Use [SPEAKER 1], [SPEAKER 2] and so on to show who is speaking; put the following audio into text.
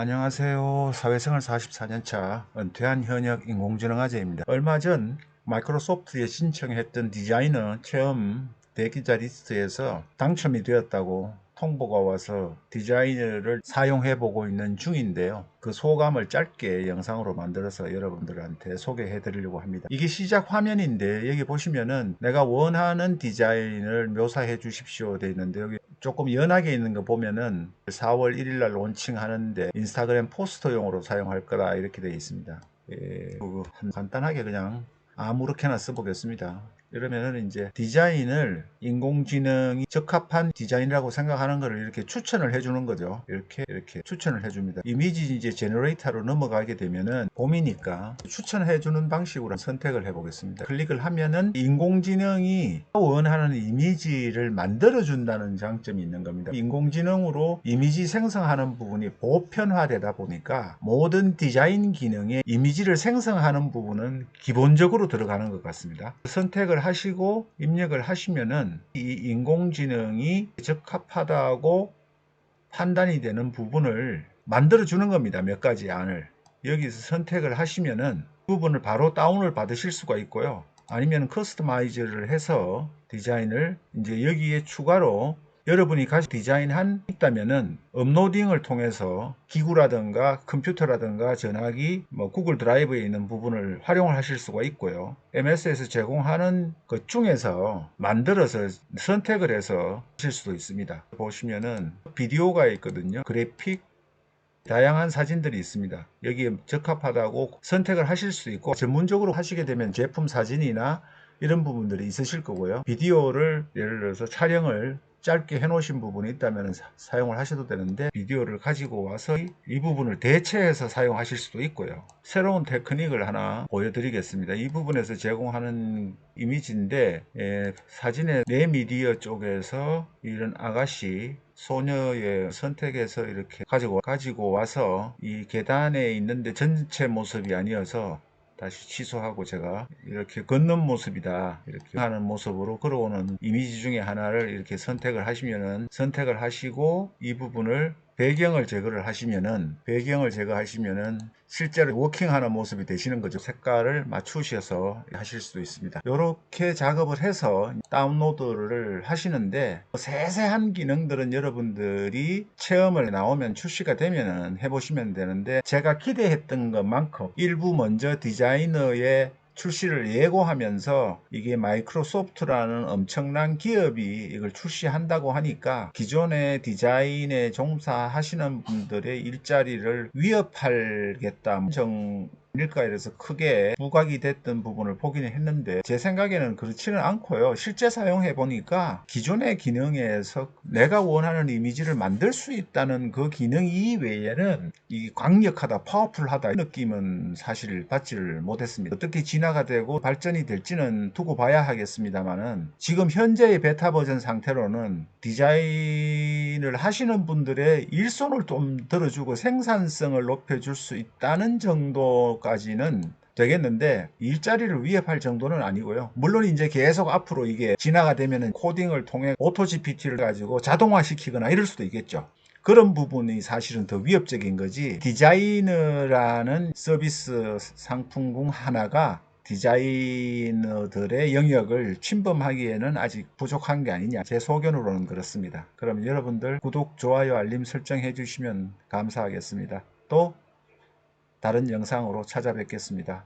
[SPEAKER 1] 안녕하세요. 사회생활 44년차 은퇴한 현역 인공지능 아재입니다. 얼마 전 마이크로소프트에 신청했던 디자이너 체험 대기자 리스트에서 당첨이 되었다고 통보가 와서 디자이너를 사용해 보고 있는 중인데요. 그 소감을 짧게 영상으로 만들어서 여러분들한테 소개해 드리려고 합니다. 이게 시작 화면인데 여기 보시면은 내가 원하는 디자인을 묘사해 주십시오 되어 있는데 여기 조금 연하게 있는 거 보면은 4월 1일 날 론칭하는데 인스타그램 포스터용으로 사용할 거라 이렇게 되어 있습니다. 예, 간단하게 그냥 아무렇게나 써보겠습니다. 이러면은 이제 디자인을 인공지능이 적합한 디자인이라고 생각하는 것을 이렇게 추천을 해주는 거죠. 이렇게 이렇게 추천을 해줍니다. 이미지 이제 제너레이터로 넘어가게 되면은 봄이니까 추천해주는 방식으로 선택을 해보겠습니다. 클릭을 하면은 인공지능이 원하는 이미지를 만들어준다는 장점이 있는 겁니다. 인공지능으로 이미지 생성하는 부분이 보편화되다 보니까 모든 디자인 기능에 이미지를 생성하는 부분은 기본적으로 들어가는 것 같습니다. 선택을 하시고 입력을 하시면은 이 인공지능이 적합하다고 판단이 되는 부분을 만들어 주는 겁니다. 몇 가지 안을. 여기서 선택을 하시면은 부분을 바로 다운을 받으실 수가 있고요. 아니면 커스터마이즈를 해서 디자인을 이제 여기에 추가로 여러분이 가지고 디자인한 있다면은 업로딩을 통해서 기구라든가 컴퓨터라든가 전화기, 뭐 구글 드라이브에 있는 부분을 활용을 하실 수가 있고요. MS에서 제공하는 것 중에서 만들어서 선택을 해서 하실 수도 있습니다. 보시면은 비디오가 있거든요. 그래픽, 다양한 사진들이 있습니다. 여기에 적합하다고 선택을 하실 수 있고 전문적으로 하시게 되면 제품 사진이나 이런 부분들이 있으실 거고요. 비디오를 예를 들어서 촬영을 짧게 해놓으신 부분이 있다면 사- 사용을 하셔도 되는데 비디오를 가지고 와서 이, 이 부분을 대체해서 사용하실 수도 있고요. 새로운 테크닉을 하나 보여드리겠습니다. 이 부분에서 제공하는 이미지인데 예, 사진의 내 미디어 쪽에서 이런 아가씨 소녀의 선택해서 이렇게 가지고 가지고 와서 이 계단에 있는데 전체 모습이 아니어서 다시 취소하고 제가 이렇게 걷는 모습이다 이렇게 하는 모습으로 걸어오는 이미지 중에 하나를 이렇게 선택을 하시면은 선택을 하시고 이 부분을 배경을 제거를 하시면은 배경을 제거하시면은 실제로 워킹하는 모습이 되시는 거죠. 색깔을 맞추셔서 하실 수도 있습니다. 이렇게 작업을 해서 다운로드를 하시는데 세세한 기능들은 여러분들이 체험을 나오면 출시가 되면은 해보시면 되는데 제가 기대했던 것만큼 일부 먼저 디자이너의 출시를 예고하면서 이게 마이크로소프트라는 엄청난 기업이 이걸 출시한다고 하니까 기존의 디자인에 종사하시는 분들의 일자리를 위협하겠다. 정 일까 이래서 크게 부각이 됐던 부분을 보기는 했는데 제 생각에는 그렇지는 않고요. 실제 사용해 보니까 기존의 기능에서 내가 원하는 이미지를 만들 수 있다는 그 기능 이외에는 이 강력하다, 파워풀하다 이 느낌은 사실 받지를 못했습니다. 어떻게 진화가 되고 발전이 될지는 두고 봐야 하겠습니다만은 지금 현재의 베타 버전 상태로는 디자인을 하시는 분들의 일손을 좀 들어주고 생산성을 높여줄 수 있다는 정도까지 는 되겠는데 일자리를 위협할 정도는 아니고요. 물론 이제 계속 앞으로 이게 진화가 되면은 코딩을 통해 오토 GPT를 가지고 자동화 시키거나 이럴 수도 있겠죠. 그런 부분이 사실은 더 위협적인 거지 디자이너라는 서비스 상품 중 하나가 디자이너들의 영역을 침범하기에는 아직 부족한 게 아니냐 제 소견으로는 그렇습니다. 그럼 여러분들 구독, 좋아요, 알림 설정해 주시면 감사하겠습니다. 또 다른 영상으로 찾아뵙겠습니다.